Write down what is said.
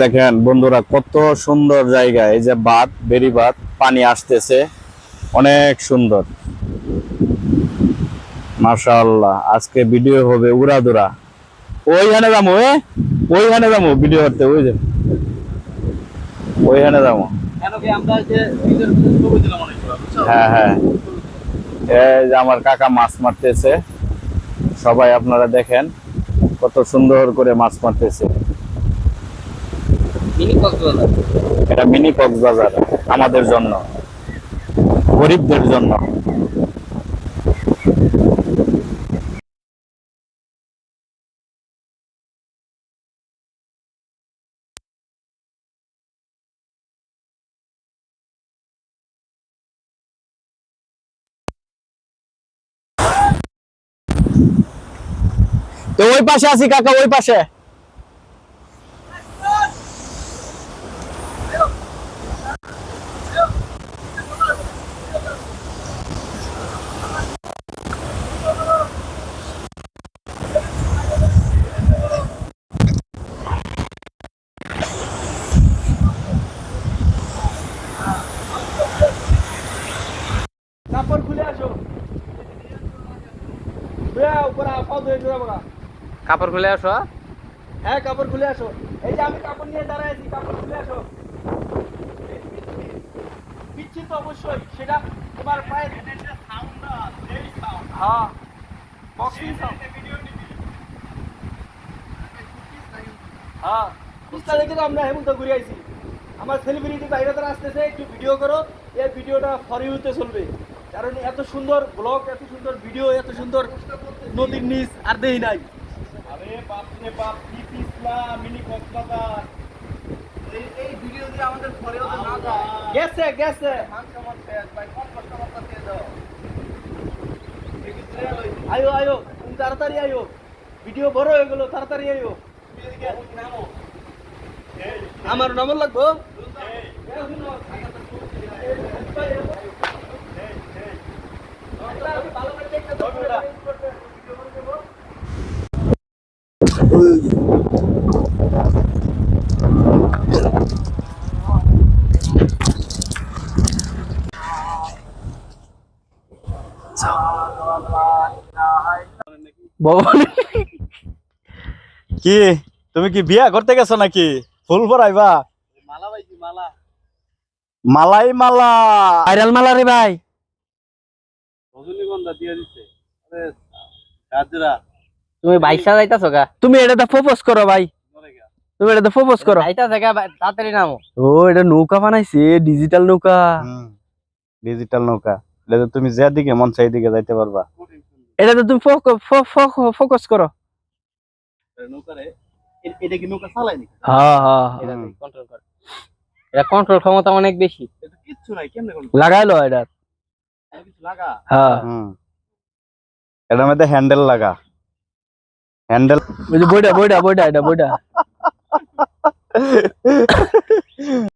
দেখেন বন্ধুরা কত সুন্দর জায়গা। এই যে বাঁধ বেরি বাঁধ পানি আসতেছে। অনেক সুন্দর। মাশাআল্লাহ আজকে ভিডিও হবে উড়াদুরা। ওইখানে যাব এ? ওইখানে যাব ভিডিও করতে ওই যে। ওইখানে যাব। হ্যাঁ হ্যাঁ। এই যে আমার কাকা মাছ মারতেছে। সবাই আপনারা দেখেন কত সুন্দর করে মাছ মারতেছে। মিনি কক্সবাজার? এটা মিনি কক্সবাজার, আমাদের জন্য, গরিবদের জন্য। তো ওই পাশে আছি কাকা, ওই পাশে। কাপড় খুলে আসো। কাপড় খুলে আসো হ্যাঁ কাপড় খুলে আসো। এই যে আমি কাপড় নিয়ে দাঁড়ায় আছি কাপড় খুলে আসো। পিচ্ছি তো অবশ্যই সেটা তোমার পায়ে হ্যাঁ বক্সিং সাউন্ড হ্যাঁ কুস্তা দেখে তো আমরা হেমন্ত ঘুরে আইছি। আমার সেলিব্রিটি বাইরে তারা আসতেছে একটু ভিডিও করো এই ভিডিওটা ফর ইউতে চলবে। কারণ এত সুন্দর ব্লগ এত সুন্দর ভিডিও এত সুন্দর নদীর নিচ আর দেই নাই। আরে বাপ রে বাপ কি পিছলা মিনি কক্সবাজার। এই এই ভিডিও দিয়ে আমাদের ইউতে না যায়। গেছে গেছে। আয়ো আয়ো তুমি তাড়াতাড়ি আয়ো। ভিডিও বড় হয়ে গেল তাড়াতাড়ি আয়ো। আমার নম্বর লাগবো? কি? তুমি কি বিয়া করতে গেছো নাকি? ফুল ভরাইবা? মালা ভাইজি মালা। মালাই মালা। ভাইরাল মালা রে ভাই। রজনীগন্ধা দিয়ে দিচ্ছে আরে গাজরা। তুমি বাইসা যাইতাছো গা? তুমি এটাতে প্রপোজ করো ভাই। তুমি এটাতে প্রপোজ করো। যাইতাছে গা তাড়াতাড়ি নামো। ও এটা নৌকা বানাইছে ডিজিটাল নৌকা। ডিজিটাল নৌকা। এটা তুমি যে দিকে মন চাই দিকে যাইতে পারবা। এটাতে তুমি ফোকাস করো। এটা কি নৌকা চালায় নাকি? হ্যাঁ হ্যাঁ এটা। কন্ট্রোল করে। এটা কন্ট্রোল ক্ষমতা অনেক বেশি। এটা কিচ্ছু নাই কেমনে লাগাইলো এটা। কিছু লাগা? হ্যাঁ এটার মধ্যে হ্যান্ডেল লাগা। হ্যান্ডেল ওই যে বইটা বইটা বইটা এটা বইটা